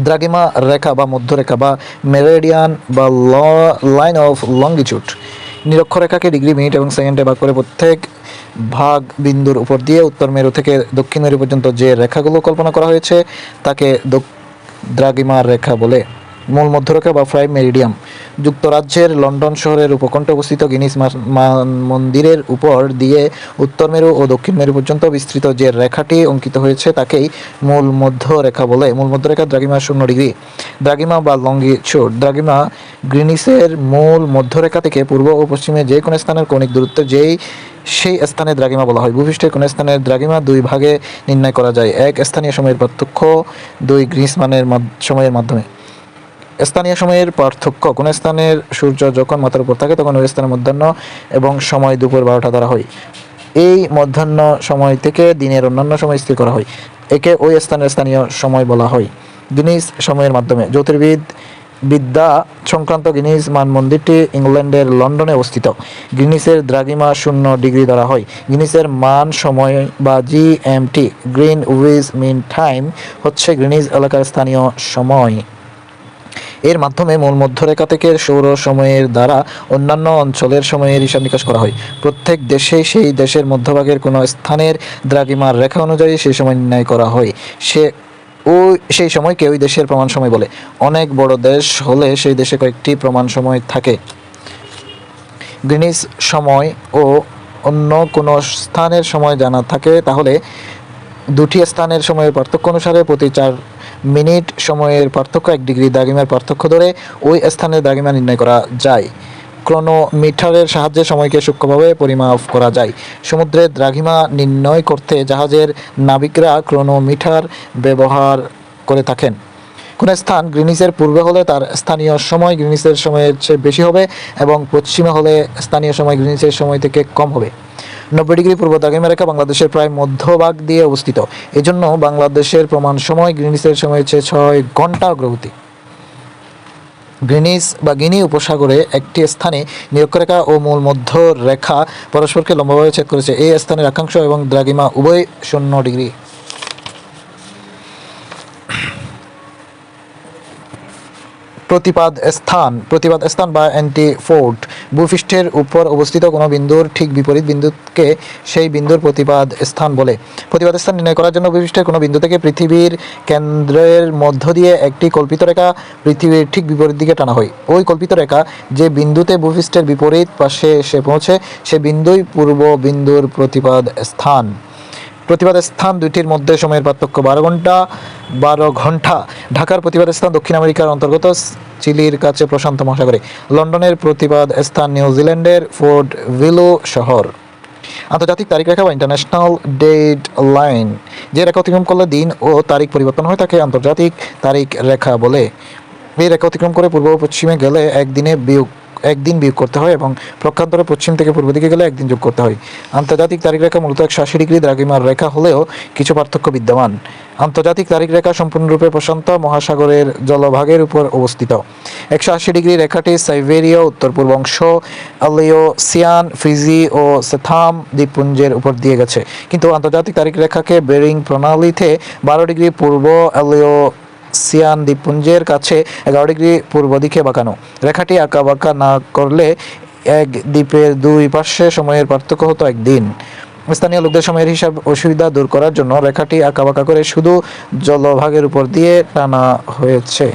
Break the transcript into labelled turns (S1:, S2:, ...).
S1: দ্রাগিমা রেখা বা মধ্যরেখা বা মেরেডিয়ান বা ল লাইন অফ লঙ্গিচুড নিরক্ষরেখাকে ডিগ্রি মিনিট এবং সেকেন্ডে ভাগ করে প্রত্যেক ভাগ বিন্দুর উপর দিয়ে উত্তর মেরু থেকে দক্ষিণ মেরু পর্যন্ত যে রেখাগুলো কল্পনা করা হয়েছে, তাকে দ্রাগিমা রেখা বলে। মূল মধ্যরেখা বা প্রাইম মেরিডিয়াম। যুক্তরাজ্যের লন্ডন শহরের উপকণ্ঠে অবস্থিত গিনিস মন্দিরের উপর দিয়ে উত্তর মেরু ও দক্ষিণ মেরু পর্যন্ত বিস্তৃত যে রেখাটি অঙ্কিত হয়েছে তাকেই মূল মধ্যরেখা বলে। মূল মধ্যরেখা দ্রাগিমা শূন্য ডিগ্রি। দ্রাগিমা বা লঙ্গি লঙ্গিচুড দ্রাগিমা গ্রিনিসের মূল মধ্যরেখা থেকে পূর্ব ও পশ্চিমে যে কোনো স্থানের কৌণিক দূরত্ব যেই, সেই স্থানে দ্রাগিমা বলা হয়। ভূপৃষ্ঠের কোন স্থানের দ্রাগিমা দুই ভাগে নির্ণয় করা যায়। এক স্থানীয় সময়ের পার্থক্য দুই গ্রীষ্ম মানের মাধ- সময়ের মাধ্যমে। স্থানীয় সময়ের পার্থক্য। কোন স্থানের সূর্য যখন মাথার উপর থাকে, তখন ওই স্থানের মধ্যাহ্ন এবং সময় দুপুর বারোটা দ্বারা হয়। এই মধ্যাহ্ন সময় থেকে দিনের অন্যান্য সময় স্থির করা হয়। একে ওই স্থানের স্থানীয় সময় বলা হয়। গিনিস সময়ের মাধ্যমে জ্যোতির্বিদ বিদ্যা সংক্রান্ত গিনিস মান মন্দিরটি ইংল্যান্ডের লন্ডনে অবস্থিত। গিনিসের দ্রাগিমা শূন্য ডিগ্রি ধরা হয়। গিনিসের মান, সময় বা GMT Greenwich mean time, হচ্ছে গ্রিনিস এলাকার স্থানীয় সময়। এর মাধ্যমে মূল মধ্যরেখা থেকে সৌর সময়ের দ্বারা অন্যান্য অঞ্চলের সময়ের হিসাব নিকাশ করা হয়। প্রত্যেক দেশে সেই দেশের মধ্যভাগের কোনো স্থানের দ্রাগিমার রেখা অনুযায়ী সেই সময় নির্ণয় করা হয়। সে ও সেই সময়কে ওই দেশের প্রমাণ সময় বলে। অনেক বড় দেশ হলে সেই দেশে কয়েকটি প্রমাণ সময় থাকে। গ্রিনিস সময় ও অন্য কোনো স্থানের সময় জানা থাকে, তাহলে দুটি স্থানের সময়ের পার্থক্য অনুসারে প্রতি চার মিনিট সময়ের পার্থক্য, এক ডিগ্রি দ্রাঘিমার পার্থক্য ধরে ওই স্থানের দ্রাঘিমা নির্ণয় করা যায়। ক্রোনোমিটারের সাহায্যে সময়কে সূক্ষ্মভাবে পরিমাপ করা যায়। সমুদ্রের দ্রাঘিমা নির্ণয় করতে জাহাজের নাবিকরা ক্রোনোমিটার ব্যবহার করে থাকেন। কোন স্থান গ্রিনিসের পূর্বে হলে তার স্থানীয় সময় গ্রিনিসের সময়ের চেয়ে বেশি হবে এবং পশ্চিমে হলে স্থানীয় সময় গ্রিনিসের সময় থেকে কম হবে। নব্বই ডিগ্রি পূর্ব দ্রাঘিমা রেখা বাংলাদেশের প্রায় মধ্যভাগ দিয়ে অবস্থিত। এজন্য বাংলাদেশের প্রমাণ সময় গ্রিনিসের সময় হচ্ছে ছয় ঘণ্টা অগ্রগতি। গ্রিনিস বা গিনি উপসাগরে একটি স্থানে নিরক্ষরেখা ও মূল মধ্য রেখা পরস্পরকে লম্বাভাবে ছেদ করেছে। এই স্থানের একাংশ এবং দ্রাগিমা উভয় শূন্য ডিগ্রি। প্রতিপাদ স্থান প্রতিপাদ স্থান বা অ্যান্টি ফোর্ট। ভূপৃষ্ঠের উপর অবস্থিত কোনো বিন্দুর ঠিক বিপরীত বিন্দুকে সেই বিন্দুর প্রতিপাদ স্থান বলে। প্রতিপাদ স্থান নির্ণয় করার জন্য ভূপৃষ্ঠের কোনো বিন্দু থেকে পৃথিবীর কেন্দ্রের মধ্য দিয়ে একটি কল্পিত রেখা পৃথিবীর ঠিক বিপরীত দিকে টানা হয়। ওই কল্পিত রেখা যে বিন্দুতে ভূপৃষ্ঠের বিপরীত পাশে এসে পৌঁছে, সে বিন্দুই পূর্ব বিন্দুর প্রতিপাদ স্থান। প্রতিবাদ স্থান দুইটির মধ্যে সময়ের পার্থক্য বারো ঘণ্টা বারো ঘণ্টা। ঢাকার প্রতিবাদ স্থান দক্ষিণ আমেরিকার অন্তর্গত, চিলির কাছে প্রশান্ত মহাসাগরে। লন্ডনের প্রতিবাদ স্থান নিউজিল্যান্ডের ফোর্ট ভিলো শহর। আন্তর্জাতিক তারিখ রেখা বা ইন্টারন্যাশনাল ডেট লাইন যে রেখা অতিক্রম করলে দিন ও তারিখ পরিবর্তন হয় তাকে আন্তর্জাতিক তারিখ রেখা বলে। এই রেখা অতিক্রম করে পূর্ব পশ্চিমে গেলে একদিনে বিয়োগ একদিন বিয়োগ করতে হয় এবং প্রক্ষান্তরে পশ্চিম থেকে পূর্ব দিকে গেলে একদিন যোগ করতে হয়। আন্তর্জাতিক তারিখ রেখা মূলত একশো আশি ডিগ্রি দ্রাঘিমার রেখা হলেও কিছু পার্থক্য বিদ্যমান। আন্তর্জাতিক তারিখ রেখা সম্পূর্ণরূপে প্রশান্ত মহাসাগরের জলভাগের উপর অবস্থিত। একশো আশি ডিগ্রি রেখাটি সাইবেরিয়া, উত্তর পূর্ব অংশ আলিও সিয়ান ফিজি ও সেথাম দ্বীপপুঞ্জের উপর দিয়ে গেছে। কিন্তু আন্তর্জাতিক তারিখ রেখাকে বেরিং প্রণালীতে বারো ডিগ্রি পূর্ব আলিও সিয়ান দ্বীপপুঞ্জের কাছে এগারো ডিগ্রি পূর্ব দিকে বাঁকানো। রেখাটি আঁকা বাঁকা না করলে এক দ্বীপের দুই পার্শ্বে সময়ের পার্থক্য হতো একদিন। স্থানীয় লোকদের সময়ের হিসাব অসুবিধা দূর করার জন্য রেখাটি আঁকা বাঁকা করে শুধু জলভাগের উপর দিয়ে টানা হয়েছে।